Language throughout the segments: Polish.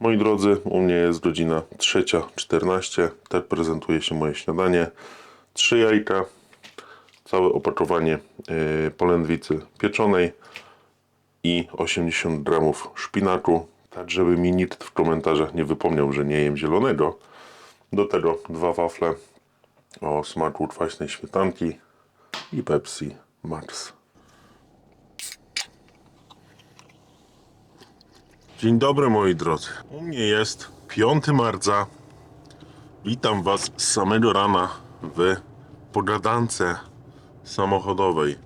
Moi drodzy, u mnie jest godzina 3.14. Tak prezentuje się moje śniadanie. Trzy jajka, całe opakowanie yy, polędwicy pieczonej i 80 gramów szpinaku. Tak, żeby mi nikt w komentarzach nie wypomniał, że nie jem zielonego. Do tego dwa wafle o smaku kwaśnej śmietanki i Pepsi Max. Dzień dobry moi drodzy. U mnie jest 5 marca. Witam Was z samego rana w pogadance samochodowej.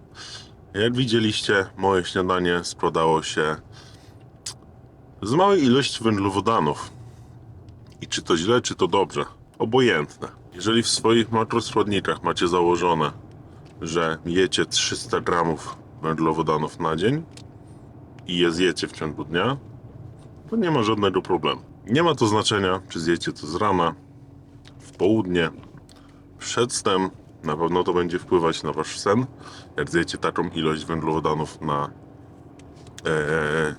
Jak widzieliście, moje śniadanie składało się z małej ilości węglowodanów. I czy to źle, czy to dobrze? Obojętne. Jeżeli w swoich makroskładnikach macie założone, że jecie 300 gramów węglowodanów na dzień i je zjecie w ciągu dnia, to nie ma żadnego problemu. Nie ma to znaczenia, czy zjecie to z rana, w południe, przedtem. Na pewno to będzie wpływać na wasz sen, jak zjecie taką ilość węglowodanów na, e,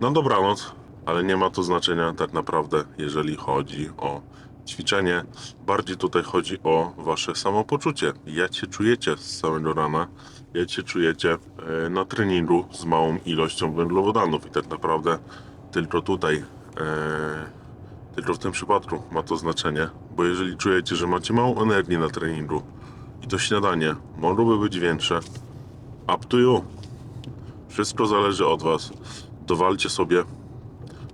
na dobranoc, ale nie ma to znaczenia tak naprawdę, jeżeli chodzi o ćwiczenie. Bardziej tutaj chodzi o wasze samopoczucie. Jak się czujecie z samego rana, jak się czujecie e, na treningu z małą ilością węglowodanów i tak naprawdę tylko tutaj, e, tylko w tym przypadku ma to znaczenie, bo jeżeli czujecie, że macie mało energii na treningu i to śniadanie mogłoby być większe, up to you. Wszystko zależy od was. Dowalcie sobie,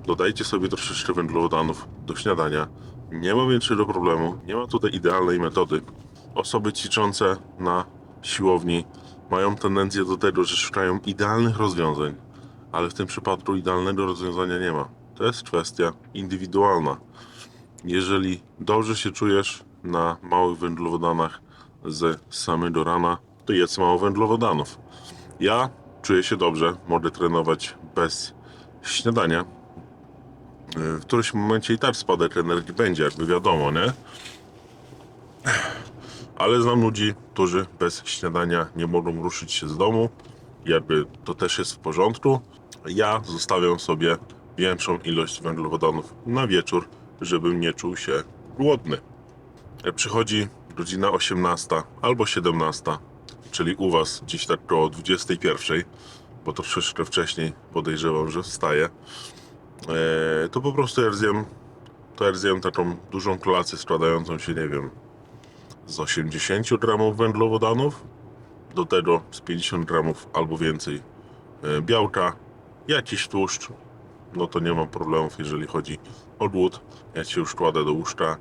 dodajcie sobie troszeczkę węglowodanów do śniadania. Nie ma większego problemu, nie ma tutaj idealnej metody. Osoby ćwiczące na siłowni mają tendencję do tego, że szukają idealnych rozwiązań ale w tym przypadku idealnego rozwiązania nie ma. To jest kwestia indywidualna. Jeżeli dobrze się czujesz na małych węglowodanach z samego rana, to jedz mało węglowodanów. Ja czuję się dobrze, mogę trenować bez śniadania. W którymś momencie i tak spadek energii będzie, jakby wiadomo, nie? Ale znam ludzi, którzy bez śniadania nie mogą ruszyć się z domu. Jakby to też jest w porządku. Ja zostawiam sobie większą ilość węglowodanów na wieczór, żebym nie czuł się głodny. Przychodzi godzina 18 albo 17, czyli u Was gdzieś tak koło 21, bo to troszeczkę wcześniej podejrzewam, że wstaję, eee, to po prostu ja zjem, to zjem taką dużą kolację składającą się, nie wiem, z 80 gramów węglowodanów, do tego z 50 gramów albo więcej e, białka, jakiś tłuszcz, no to nie mam problemów, jeżeli chodzi o głód. Jak się już kładę do łóżka,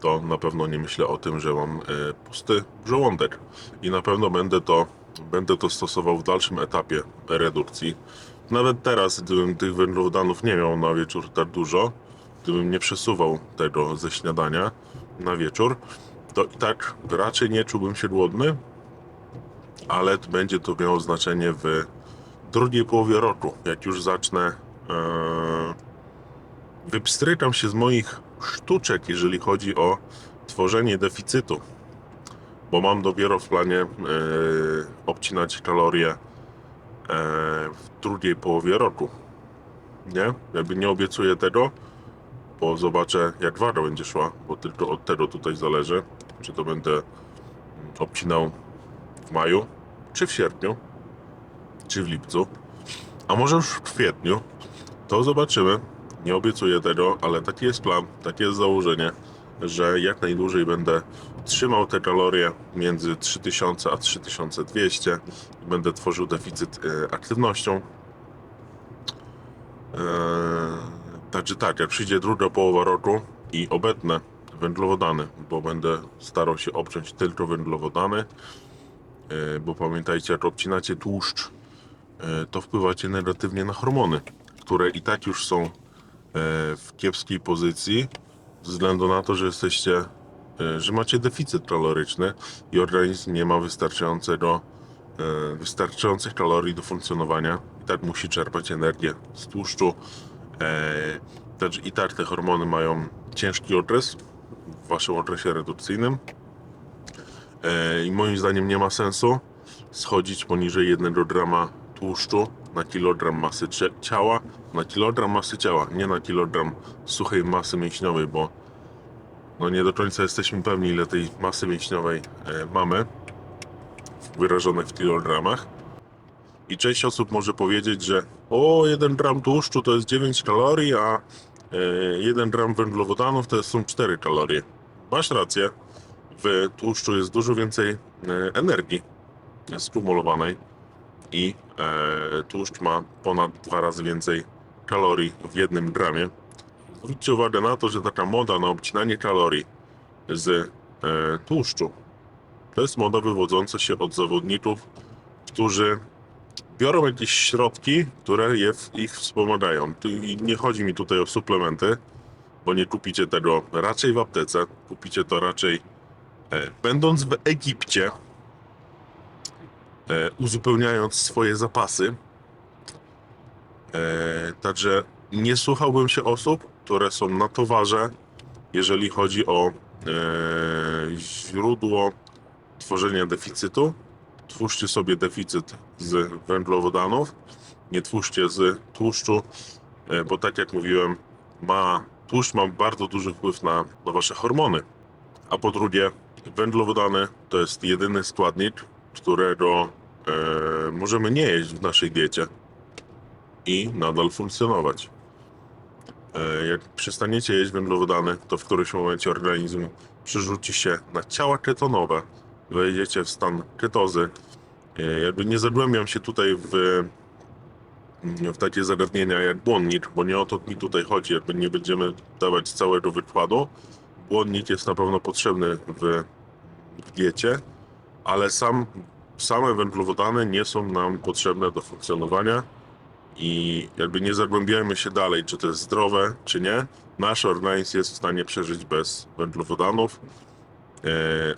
to na pewno nie myślę o tym, że mam e, pusty żołądek i na pewno będę to, będę to stosował w dalszym etapie redukcji. Nawet teraz, gdybym tych węglowodanów nie miał na wieczór tak dużo, gdybym nie przesuwał tego ze śniadania na wieczór, to i tak raczej nie czułbym się głodny, ale będzie to miało znaczenie w drugiej połowie roku, jak już zacznę e, wypstrykam się z moich sztuczek, jeżeli chodzi o tworzenie deficytu, bo mam dopiero w planie e, obcinać kalorie e, w drugiej połowie roku. Nie? Jakby nie obiecuję tego, bo zobaczę jak waga będzie szła, bo tylko od tego tutaj zależy, czy to będę obcinał w maju, czy w sierpniu, czy w lipcu, a może już w kwietniu, to zobaczymy. Nie obiecuję tego, ale taki jest plan, takie jest założenie, że jak najdłużej będę trzymał te kalorie między 3000 a 3200 i będę tworzył deficyt e, aktywnością. Eee, Także tak, jak przyjdzie druga połowa roku i obetnę węglowodany, bo będę starał się obciąć tylko węglowodany, e, bo pamiętajcie, jak obcinacie tłuszcz, e, to wpływacie negatywnie na hormony, które i tak już są e, w kiepskiej pozycji, ze względu na to, że jesteście, e, że macie deficyt kaloryczny i organizm nie ma wystarczającego, e, wystarczających kalorii do funkcjonowania i tak musi czerpać energię z tłuszczu. E, Także i tak te hormony mają ciężki okres w waszym okresie redukcyjnym. E, I moim zdaniem nie ma sensu schodzić poniżej 1 grama tłuszczu na kilogram masy ciała, na kilogram masy ciała, nie na kilogram suchej masy mięśniowej, bo no nie do końca jesteśmy pewni, ile tej masy mięśniowej e, mamy, wyrażonej w kilogramach. I część osób może powiedzieć, że o, 1 gram tłuszczu to jest 9 kalorii, a e, 1 gram węglowodanów to są 4 kalorie. Masz rację, w tłuszczu jest dużo więcej e, energii skumulowanej i e, tłuszcz ma ponad dwa razy więcej kalorii w jednym gramie. Zwróćcie uwagę na to, że taka moda na obcinanie kalorii z e, tłuszczu to jest moda wywodząca się od zawodników, którzy biorą jakieś środki, które je, ich wspomagają. I nie chodzi mi tutaj o suplementy, bo nie kupicie tego raczej w aptece, kupicie to raczej e, będąc w Egipcie, uzupełniając swoje zapasy. E, także nie słuchałbym się osób, które są na towarze, jeżeli chodzi o e, źródło tworzenia deficytu. Twórzcie sobie deficyt z węglowodanów, nie twórzcie z tłuszczu, e, bo tak jak mówiłem, ma, tłuszcz ma bardzo duży wpływ na, na wasze hormony. A po drugie, węglowodany to jest jedyny składnik, którego e, możemy nie jeść w naszej diecie i nadal funkcjonować. E, jak przestaniecie jeść węglowodany, to w którymś momencie organizm przerzuci się na ciała ketonowe, wejdziecie w stan ketozy. E, jakby nie zagłębiam się tutaj w, w takie zagadnienia jak błonnik, bo nie o to mi tutaj chodzi, jakby nie będziemy dawać całego wykładu. Błonnik jest na pewno potrzebny w, w diecie, ale sam, same węglowodany nie są nam potrzebne do funkcjonowania i jakby nie zagłębiajmy się dalej, czy to jest zdrowe, czy nie. Nasz organizm jest w stanie przeżyć bez węglowodanów, e,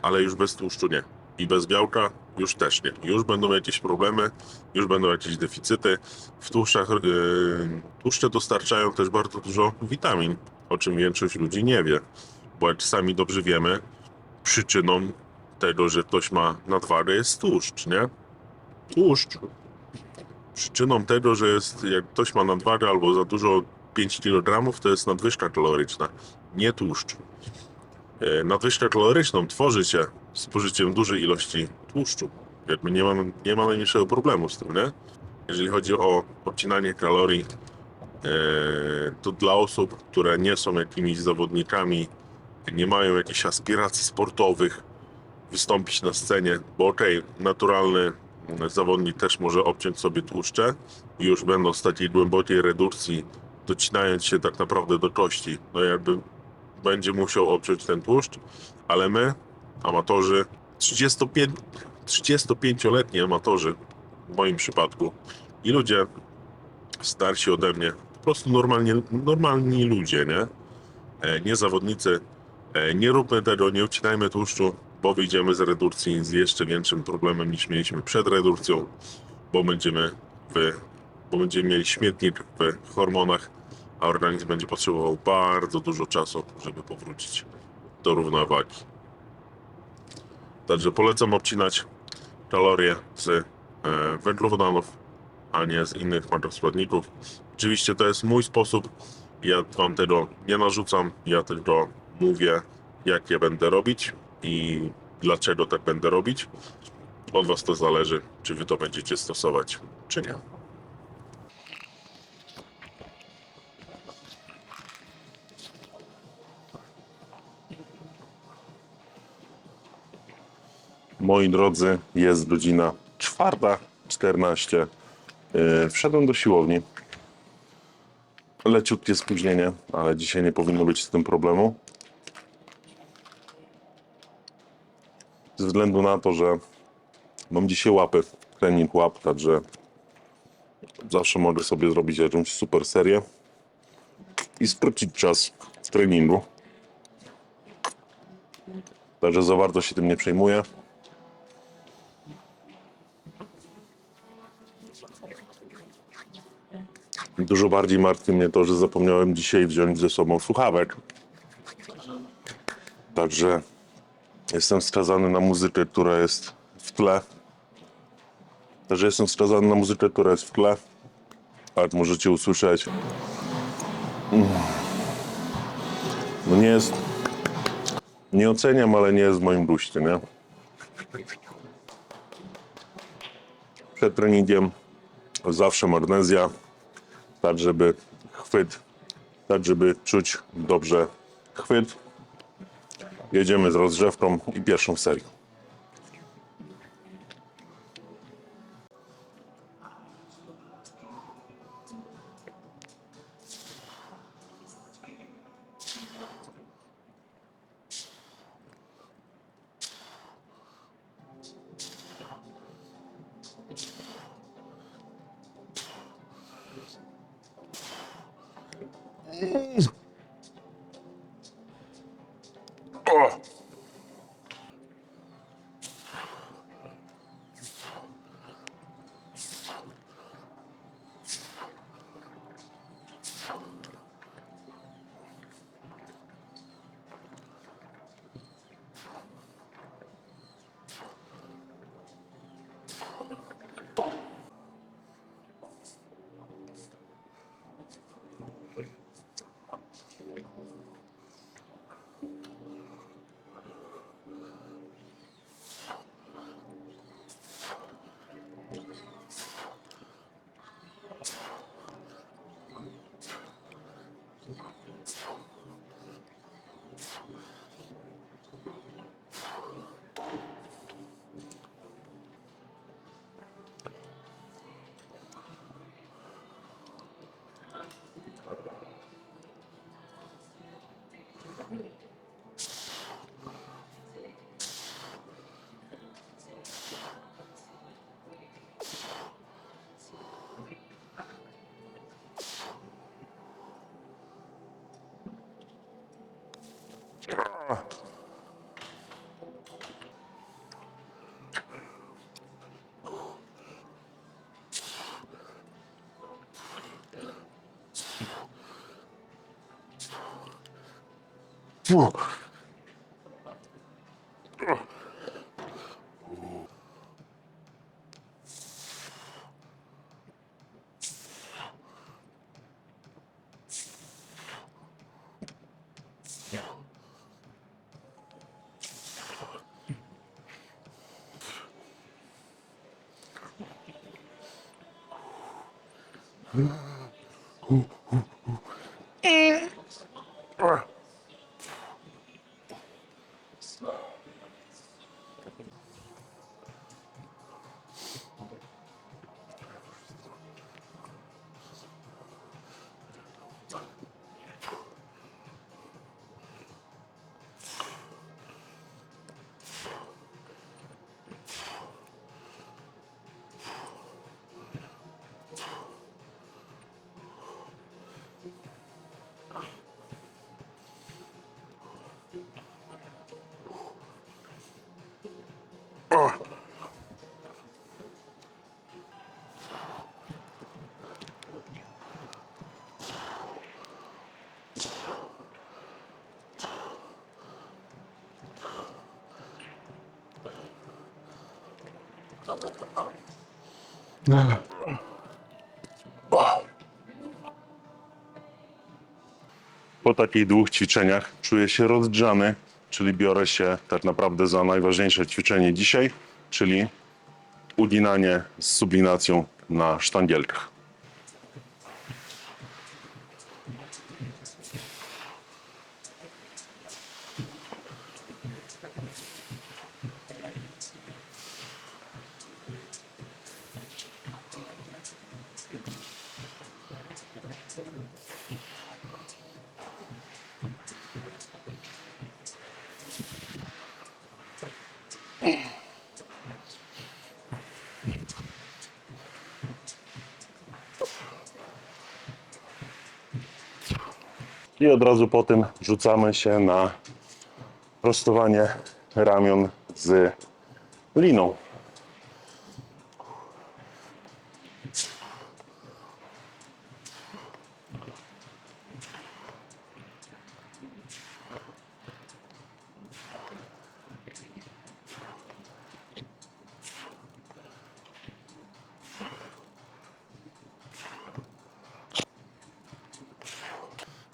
ale już bez tłuszczu nie. I bez białka już też nie. Już będą jakieś problemy, już będą jakieś deficyty. W tłuszczach, e, tłuszcze dostarczają też bardzo dużo witamin, o czym większość ludzi nie wie. Bo jak sami dobrze wiemy, przyczyną tego, że ktoś ma nadwagę jest tłuszcz, nie? Tłuszcz przyczyną tego, że jest, jak ktoś ma nadwagę albo za dużo 5 kg, to jest nadwyżka kaloryczna, nie tłuszcz. E, Nadwyżkę kaloryczną tworzy się spożyciem dużej ilości tłuszczu. Jakby nie ma, nie ma najmniejszego problemu z tym, nie? Jeżeli chodzi o odcinanie kalorii, e, to dla osób, które nie są jakimiś zawodnikami, nie mają jakichś aspiracji sportowych, wystąpić na scenie, bo okej, naturalny zawodnik też może obciąć sobie tłuszcze i już będąc w takiej głębokiej redukcji, docinając się tak naprawdę do kości, no jakby będzie musiał obciąć ten tłuszcz, ale my, amatorzy, 35, 35-letni amatorzy, w moim przypadku, i ludzie starsi ode mnie, po prostu normalnie, normalni ludzie, nie? E, nie zawodnicy, e, nie róbmy tego, nie ucinajmy tłuszczu, bo wyjdziemy z redukcji z jeszcze większym problemem niż mieliśmy przed redukcją, bo będziemy, w, bo będziemy mieli śmietnik w hormonach, a organizm będzie potrzebował bardzo dużo czasu, żeby powrócić do równowagi. Także polecam obcinać kalorie z e, węglowodanów, a nie z innych makroskładników. Oczywiście to jest mój sposób. Ja wam tego nie narzucam, ja tylko mówię, jak je będę robić i dlaczego tak będę robić. Od was to zależy, czy wy to będziecie stosować, czy nie. Moi drodzy, jest godzina czwarta, 14. Yy, Wszedłem do siłowni. Leciutkie spóźnienie, ale dzisiaj nie powinno być z tym problemu. Ze względu na to, że mam dzisiaj łapy, trening łap, także zawsze mogę sobie zrobić jakąś super serię i skrócić czas treningu. Także za bardzo się tym nie przejmuję. Dużo bardziej martwi mnie to, że zapomniałem dzisiaj wziąć ze sobą słuchawek. Także jestem skazany na muzykę, która jest w tle. Także jestem wskazany na muzykę, która jest w tle. Jak możecie usłyszeć. Mm. No nie jest. Nie oceniam, ale nie jest w moim guście, nie? Przed treningiem zawsze magnezja, tak żeby chwyt, tak żeby czuć dobrze chwyt. Jedziemy z rozgrzewką i pierwszą serią. 不 Po takich dwóch ćwiczeniach czuję się rozgrzany, czyli biorę się tak naprawdę za najważniejsze ćwiczenie dzisiaj, czyli uginanie z sublinacją na sztangielkach. I od razu po tym rzucamy się na prostowanie ramion z liną.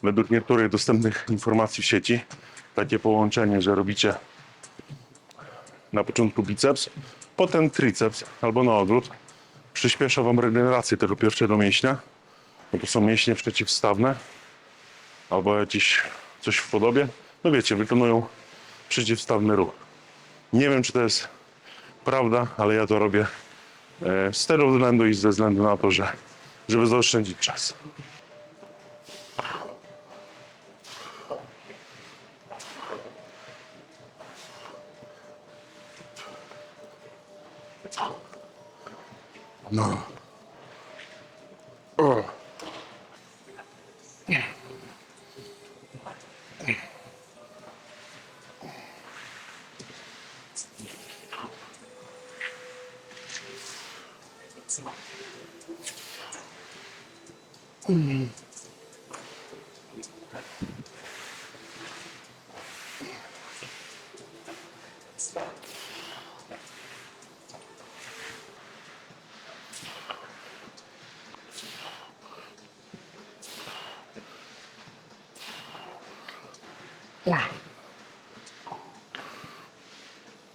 Według niektórych dostępnych informacji w sieci takie połączenie, że robicie na początku biceps, potem triceps albo na odwrót. Przyspiesza Wam regenerację tego pierwszego mięśnia, bo to są mięśnie przeciwstawne albo jakieś coś w podobie. No wiecie, wykonują przeciwstawny ruch. Nie wiem, czy to jest prawda, ale ja to robię e, z tego względu i ze względu na to, że żeby zaoszczędzić czas. No.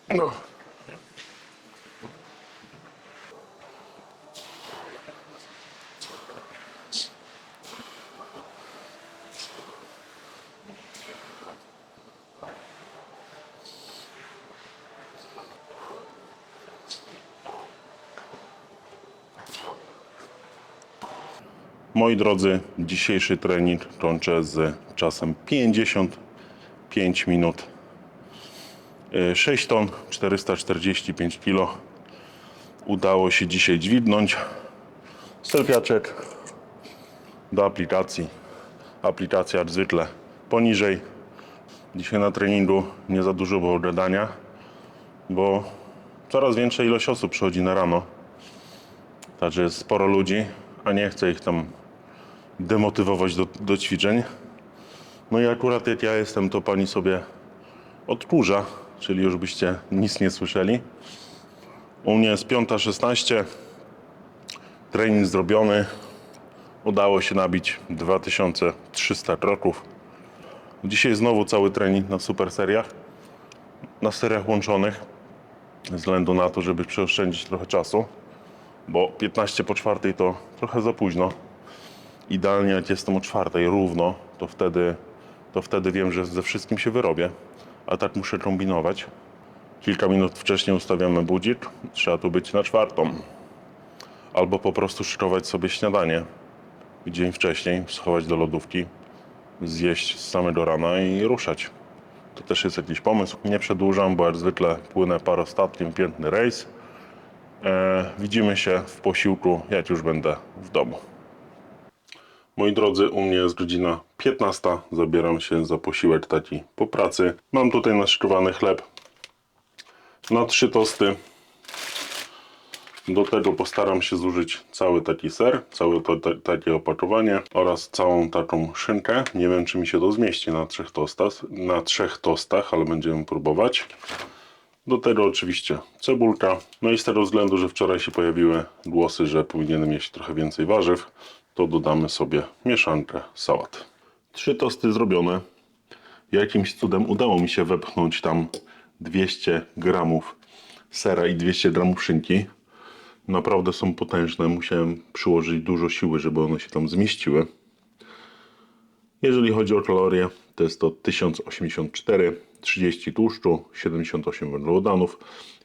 No. Moi drodzy, dzisiejszy trening kończę z czasem 55 minut. E, 6 ton, 445 kg. Udało się dzisiaj dźwignąć. Stelpiaczek do aplikacji. Aplikacja jak zwykle poniżej. Dzisiaj na treningu nie za dużo było gadania, bo coraz większa ilość osób przychodzi na rano. Także jest sporo ludzi, a nie chcę ich tam demotywować do, do ćwiczeń. No i akurat jak ja jestem, to pani sobie odkurza, czyli już byście nic nie słyszeli. U mnie jest 5.16, trening zrobiony. Udało się nabić 2300 kroków. Dzisiaj znowu cały trening na super seriach, na seriach łączonych, ze względu na to, żeby przeoszczędzić trochę czasu, bo 15 po czwartej to trochę za późno. Idealnie jak jestem o czwartej równo, to wtedy, to wtedy wiem, że ze wszystkim się wyrobię, a tak muszę kombinować. Kilka minut wcześniej ustawiamy budzik, trzeba tu być na czwartą. Albo po prostu szykować sobie śniadanie dzień wcześniej, schować do lodówki, zjeść z samego rana i ruszać. To też jest jakiś pomysł. Nie przedłużam, bo jak zwykle płynę parostatkiem, piękny rejs. E, widzimy się w posiłku, jak już będę w domu. Moi drodzy, u mnie jest godzina 15. Zabieram się za posiłek taki po pracy. Mam tutaj naszykowany chleb na trzy tosty. Do tego postaram się zużyć cały taki ser, całe to, te, takie opakowanie oraz całą taką szynkę. Nie wiem, czy mi się to zmieści na trzech tostach, na trzech tostach, ale będziemy próbować. Do tego oczywiście cebulka. No i z tego względu, że wczoraj się pojawiły głosy, że powinienem jeść trochę więcej warzyw, to dodamy sobie mieszankę sałat. Trzy tosty zrobione. Jakimś cudem udało mi się wepchnąć tam 200 gramów sera i 200 gramów szynki. Naprawdę są potężne. Musiałem przyłożyć dużo siły, żeby one się tam zmieściły. Jeżeli chodzi o kalorie, to jest to 1084, 30 tłuszczu, 78 węglowodanów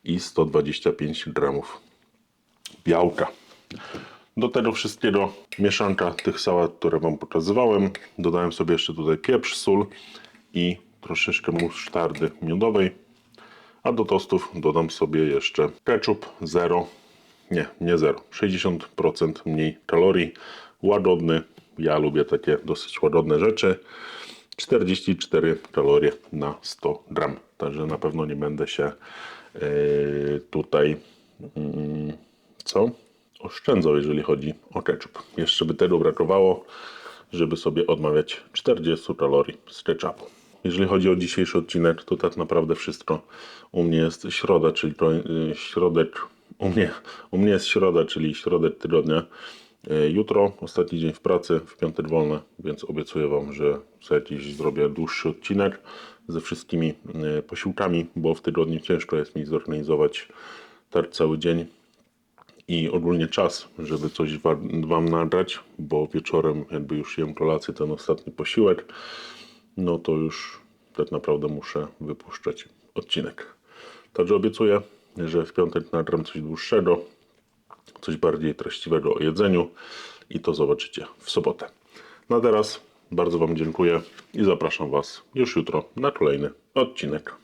i 125 gramów białka. Do tego wszystkiego mieszanka tych sałat, które Wam pokazywałem. Dodałem sobie jeszcze tutaj pieprz, sól i troszeczkę musztardy miodowej. A do tostów dodam sobie jeszcze ketchup 0, nie, nie 0, 60% mniej kalorii, łagodny. Ja lubię takie dosyć łagodne rzeczy. 44 kalorie na 100 gram. Także na pewno nie będę się yy, tutaj mm, co? Oszczędzał, jeżeli chodzi o ketchup. Jeszcze by tego brakowało, żeby sobie odmawiać 40 kalorii z ketchupu. Jeżeli chodzi o dzisiejszy odcinek, to tak naprawdę wszystko. U mnie jest środa, czyli to, yy, środek. U mnie, u mnie jest środa, czyli środek tygodnia. E, Jutro, ostatni dzień w pracy, w piątek wolne, więc obiecuję Wam, że sobie jakiś zrobię dłuższy odcinek ze wszystkimi e, posiłkami, bo w tygodniu ciężko jest mi zorganizować tak cały dzień i ogólnie czas, żeby coś wa- Wam nagrać, bo wieczorem jakby już jem kolację, ten ostatni posiłek, no to już tak naprawdę muszę wypuszczać odcinek. Także obiecuję, że w piątek nagram coś dłuższego, coś bardziej treściwego o jedzeniu i to zobaczycie w sobotę. Na teraz bardzo Wam dziękuję i zapraszam Was już jutro na kolejny odcinek.